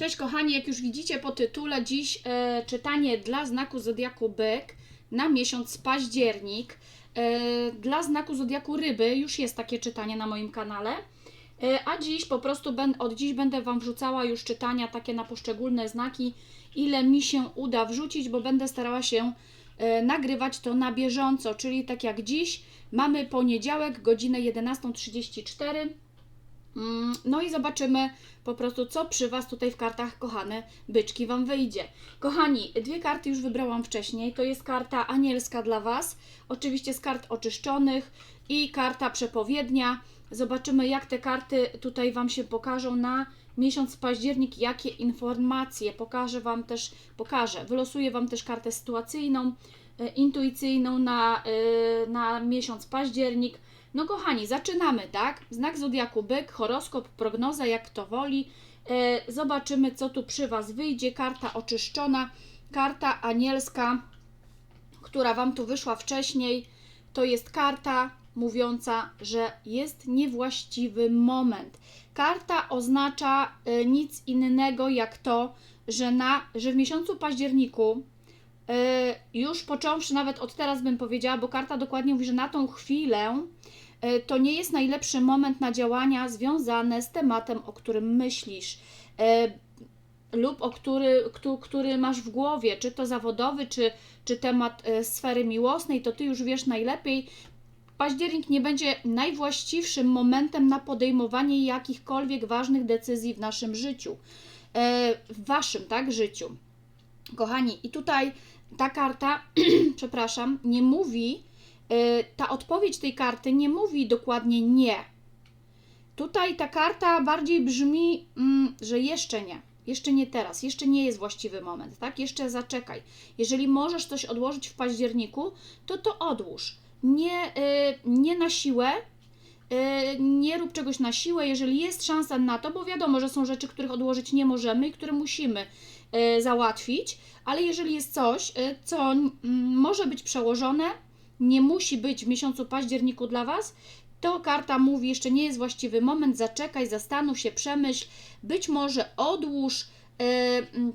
Cześć kochani, jak już widzicie po tytule, dziś e, czytanie dla znaku Zodiaku Byk na miesiąc październik. E, dla znaku Zodiaku Ryby już jest takie czytanie na moim kanale. E, a dziś po prostu ben, od dziś będę Wam wrzucała już czytania takie na poszczególne znaki, ile mi się uda wrzucić, bo będę starała się e, nagrywać to na bieżąco, czyli tak jak dziś mamy poniedziałek, godzinę 11.34. Mm, No i zobaczymy po prostu, co przy Was tutaj w kartach, kochane byczki, Wam wyjdzie. Kochani, dwie karty już wybrałam wcześniej. To jest karta anielska dla Was, oczywiście z kart oczyszczonych i karta przepowiednia. Zobaczymy, jak te karty tutaj Wam się pokażą na miesiąc październik, jakie informacje. Pokażę Wam też, pokażę, wylosuję Wam też kartę sytuacyjną, e, intuicyjną na, e, na miesiąc październik. No kochani, zaczynamy, tak? Znak Zodiaku Byk, horoskop, prognoza, jak kto woli. E, zobaczymy, co tu przy Was wyjdzie. Karta oczyszczona, karta anielska, która Wam tu wyszła wcześniej. To jest karta mówiąca, że jest niewłaściwy moment. Karta oznacza e, nic innego jak to, że, na, że w miesiącu październiku już począwszy nawet od teraz bym powiedziała, bo karta dokładnie mówi, że na tą chwilę e, to nie jest najlepszy moment na działania związane z tematem, o którym myślisz. E, lub o który, któ- który masz w głowie, czy to zawodowy, czy, czy temat e, sfery miłosnej, to ty już wiesz najlepiej. Październik nie będzie najwłaściwszym momentem na podejmowanie jakichkolwiek ważnych decyzji w naszym życiu. E, w waszym, tak, życiu. Kochani, i tutaj ta karta, przepraszam, nie mówi, e, ta odpowiedź tej karty nie mówi dokładnie nie. Tutaj ta karta bardziej brzmi, mm, że jeszcze nie. Jeszcze nie teraz, jeszcze nie jest właściwy moment, tak? Jeszcze zaczekaj. Jeżeli możesz coś odłożyć w październiku, to to odłóż. Nie, y, nie na siłę, y, nie rób czegoś na siłę, jeżeli jest szansa na to, bo wiadomo, że są rzeczy, których odłożyć nie możemy i które musimy y, załatwić, ale jeżeli jest coś, y, co może być przełożone, nie musi być w miesiącu październiku dla Was, to karta mówi, jeszcze nie jest właściwy moment, zaczekaj, zastanów się, przemyśl, być może odłóż y,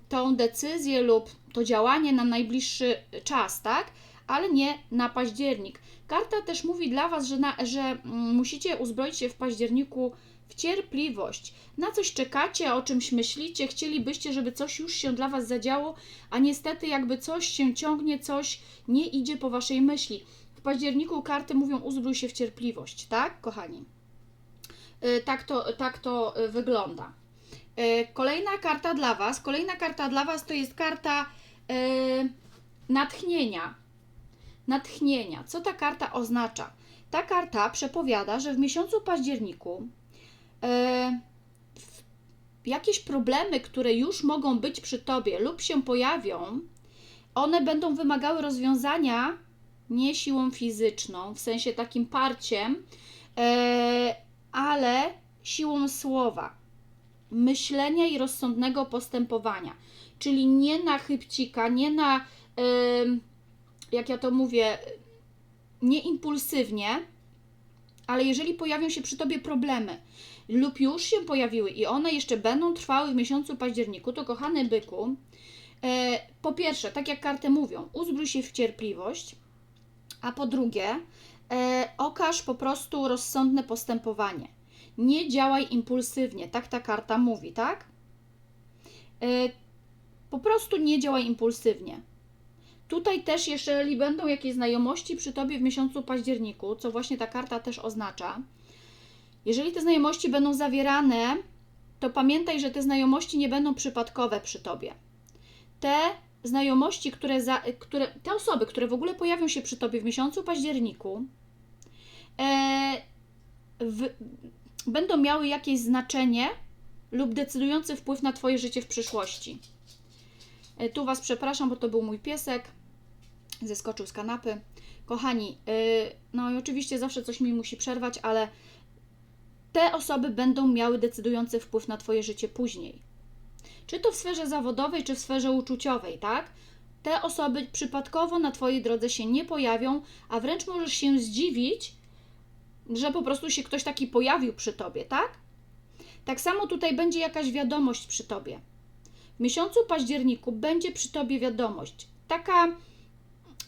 tą decyzję lub to działanie na najbliższy czas, tak? Ale nie na październik. Karta też mówi dla Was, że, na, że musicie uzbroić się w październiku w cierpliwość. Na coś czekacie, o czymś myślicie, chcielibyście, żeby coś już się dla Was zadziało, a niestety jakby coś się ciągnie, coś nie idzie po Waszej myśli. W październiku karty mówią uzbrój się w cierpliwość, tak, kochani? Y, Tak to, tak to y, wygląda. Y, Kolejna karta dla Was, kolejna karta dla Was to jest karta natchnienia. Natchnienia. Co ta karta oznacza? Ta karta przepowiada, że w miesiącu październiku jakieś problemy, które już mogą być przy Tobie lub się pojawią, one będą wymagały rozwiązania nie siłą fizyczną, w sensie takim parciem, e, ale siłą słowa, myślenia i rozsądnego postępowania. Czyli nie na chybcika, nie na, jak ja to mówię, nie impulsywnie, ale jeżeli pojawią się przy tobie problemy lub już się pojawiły i one jeszcze będą trwały w miesiącu październiku, to kochany byku, e, po pierwsze, tak jak karty mówią, uzbrój się w cierpliwość, a po drugie, e, okaż po prostu rozsądne postępowanie. Nie działaj impulsywnie, tak ta karta mówi, tak? E, po prostu nie działaj impulsywnie. Tutaj też, jeżeli będą jakieś znajomości przy Tobie w miesiącu październiku, co właśnie ta karta też oznacza, jeżeli te znajomości będą zawierane, to pamiętaj, że te znajomości nie będą przypadkowe przy Tobie. Te znajomości, które, za, które te osoby, które w ogóle pojawią się przy Tobie w miesiącu październiku, e, w, będą miały jakieś znaczenie lub decydujący wpływ na Twoje życie w przyszłości. E, Tu Was przepraszam, bo to był mój piesek. Zeskoczył z kanapy. Kochani, yy, no i oczywiście zawsze coś mi musi przerwać, ale te osoby będą miały decydujący wpływ na Twoje życie później. Czy to w sferze zawodowej, czy w sferze uczuciowej, tak? Te osoby przypadkowo na Twojej drodze się nie pojawią, a wręcz możesz się zdziwić, że po prostu się ktoś taki pojawił przy Tobie, tak? Tak samo tutaj będzie jakaś wiadomość przy Tobie W miesiącu październiku będzie przy Tobie wiadomość. Taka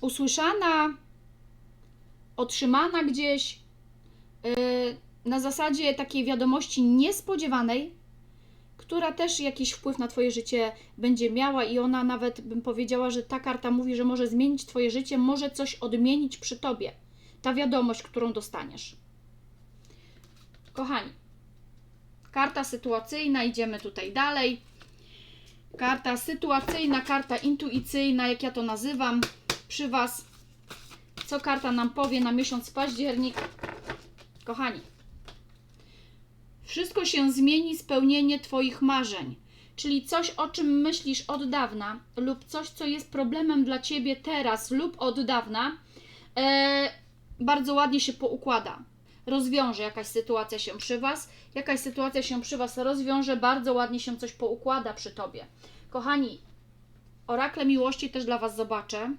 usłyszana, otrzymana gdzieś, yy, na zasadzie takiej wiadomości niespodziewanej, która też jakiś wpływ na Twoje życie będzie miała i ona nawet bym powiedziała, że ta karta mówi, że może zmienić Twoje życie, może coś odmienić przy Tobie. Ta wiadomość, którą dostaniesz. Kochani, karta sytuacyjna, idziemy tutaj dalej. Karta sytuacyjna, karta intuicyjna, jak ja to nazywam przy Was. Co karta nam powie na miesiąc październik? Kochani, wszystko się zmieni, spełnienie Twoich marzeń. Czyli coś, o czym myślisz od dawna, lub coś, co jest problemem dla Ciebie teraz lub od dawna, e, bardzo ładnie się poukłada. Rozwiąże jakaś sytuacja się przy Was, jakaś sytuacja się przy Was rozwiąże, bardzo ładnie się coś poukłada przy Tobie. Kochani, orakle miłości też dla Was zobaczę.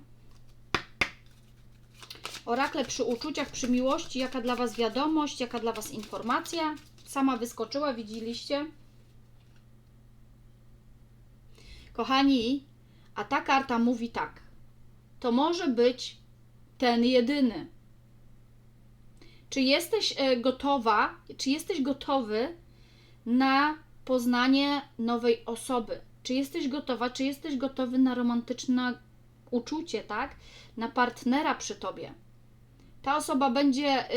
Orakle przy uczuciach, przy miłości, jaka dla Was wiadomość, jaka dla Was informacja. Sama wyskoczyła, widzieliście? Kochani, a ta karta mówi tak. To może być ten jedyny. Czy jesteś e, gotowa, czy jesteś gotowy na poznanie nowej osoby? Czy jesteś gotowa, czy jesteś gotowy na romantyczne uczucie, tak? Na partnera przy tobie. Ta osoba będzie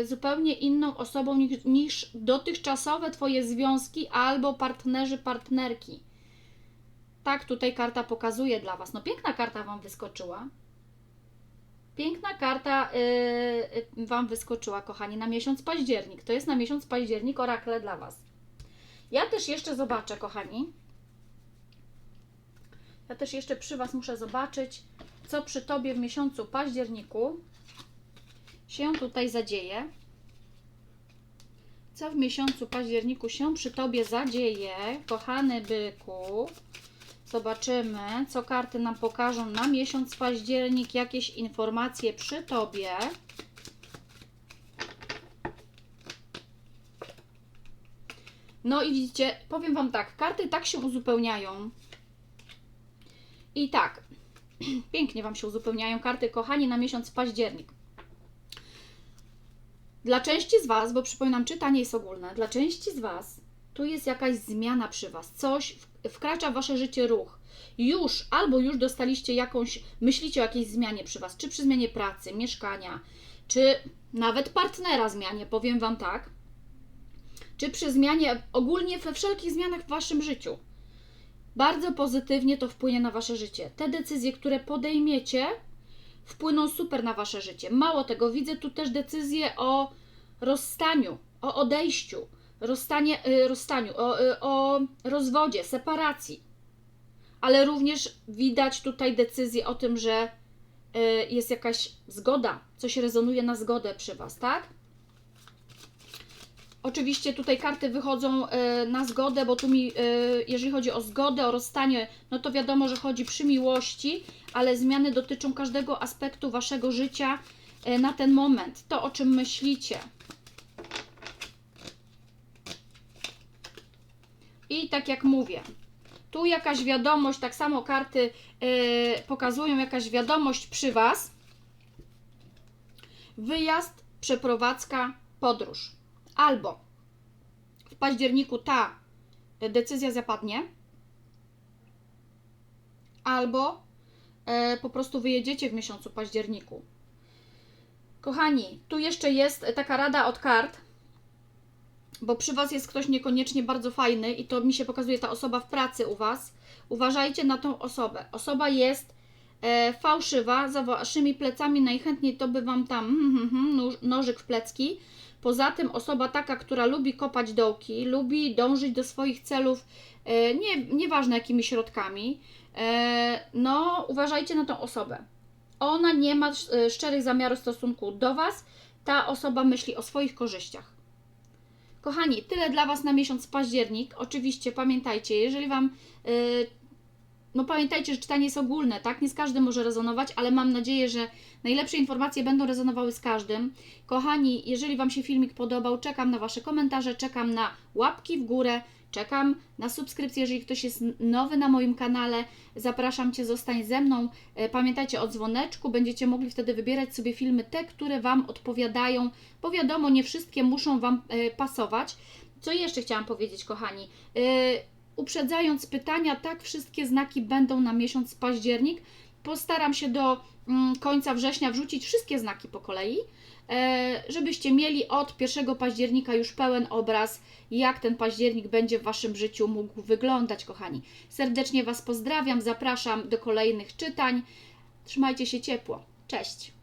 y, zupełnie inną osobą niż, niż dotychczasowe Twoje związki albo partnerzy, partnerki. Tak tutaj karta pokazuje dla Was. No piękna karta Wam wyskoczyła. Piękna karta y, y, Wam wyskoczyła, kochani, na miesiąc październik. To jest na miesiąc październik orakle dla Was. Ja też jeszcze zobaczę, kochani. Ja też jeszcze przy Was muszę zobaczyć, co przy Tobie w miesiącu październiku się tutaj zadzieje. Co w miesiącu październiku się przy Tobie zadzieje, kochany byku. Zobaczymy, co karty nam pokażą na miesiąc październik, jakieś informacje przy Tobie. No i widzicie, powiem Wam tak, karty tak się uzupełniają. I tak, pięknie Wam się uzupełniają karty, kochani, na miesiąc październik. Dla części z Was, bo przypominam, czytanie jest ogólne, dla części z Was tu jest jakaś zmiana przy Was, coś wkracza w Wasze życie ruch. Już albo już dostaliście jakąś, myślicie o jakiejś zmianie przy Was, czy przy zmianie pracy, mieszkania, czy nawet partnera zmianie, powiem Wam tak, czy przy zmianie, ogólnie we wszelkich zmianach w Waszym życiu. Bardzo pozytywnie to wpłynie na Wasze życie. Te decyzje, które podejmiecie, wpłyną super na Wasze życie. Mało tego, widzę tu też decyzję o rozstaniu, o odejściu, rozstanie, y, rozstaniu, o, y, o rozwodzie, separacji. Ale również widać tutaj decyzję o tym, że y, jest jakaś zgoda, coś rezonuje na zgodę przy Was, tak? Oczywiście tutaj karty wychodzą na zgodę, bo tu mi, jeżeli chodzi o zgodę, o rozstanie, no to wiadomo, że chodzi przy miłości, ale zmiany dotyczą każdego aspektu waszego życia e, na ten moment. To, o czym myślicie. I tak jak mówię, tu jakaś wiadomość, tak samo karty pokazują jakaś wiadomość przy Was. Wyjazd, przeprowadzka, podróż albo w październiku ta decyzja zapadnie, albo po prostu wyjedziecie w miesiącu październiku. Kochani, tu jeszcze jest taka rada od kart, bo przy Was jest ktoś niekoniecznie bardzo fajny i to mi się pokazuje ta osoba w pracy u Was. Uważajcie na tą osobę. Osoba jest e, fałszywa, za Waszymi plecami najchętniej to by Wam tam hmm, hmm, nożyk w plecki, Poza tym osoba taka, która lubi kopać dołki, lubi dążyć do swoich celów, e, nie, nieważne jakimi środkami, e, no uważajcie na tą osobę. Ona nie ma e, szczerych zamiarów w stosunku do Was, ta osoba myśli o swoich korzyściach. Kochani, tyle dla Was na miesiąc październik. Oczywiście pamiętajcie, jeżeli Wam no pamiętajcie, że czytanie jest ogólne, tak? Nie z każdym może rezonować, ale mam nadzieję, że najlepsze informacje będą rezonowały z każdym. Kochani, jeżeli Wam się filmik podobał, czekam na Wasze komentarze, czekam na łapki w górę, Czekam na subskrypcję, jeżeli ktoś jest nowy na moim kanale. Zapraszam Cię, zostań ze mną. E, Pamiętajcie o dzwoneczku, będziecie mogli wtedy wybierać sobie filmy te, które Wam odpowiadają, bo wiadomo, nie wszystkie muszą Wam e, pasować. Co jeszcze chciałam powiedzieć, kochani? E, Uprzedzając pytania, tak, wszystkie znaki będą na miesiąc październik. Postaram się do mm, końca września wrzucić wszystkie znaki po kolei, e, żebyście mieli od 1 października już pełen obraz, jak ten październik będzie w Waszym życiu mógł wyglądać, kochani. Serdecznie Was pozdrawiam, zapraszam do kolejnych czytań. Trzymajcie się ciepło. Cześć!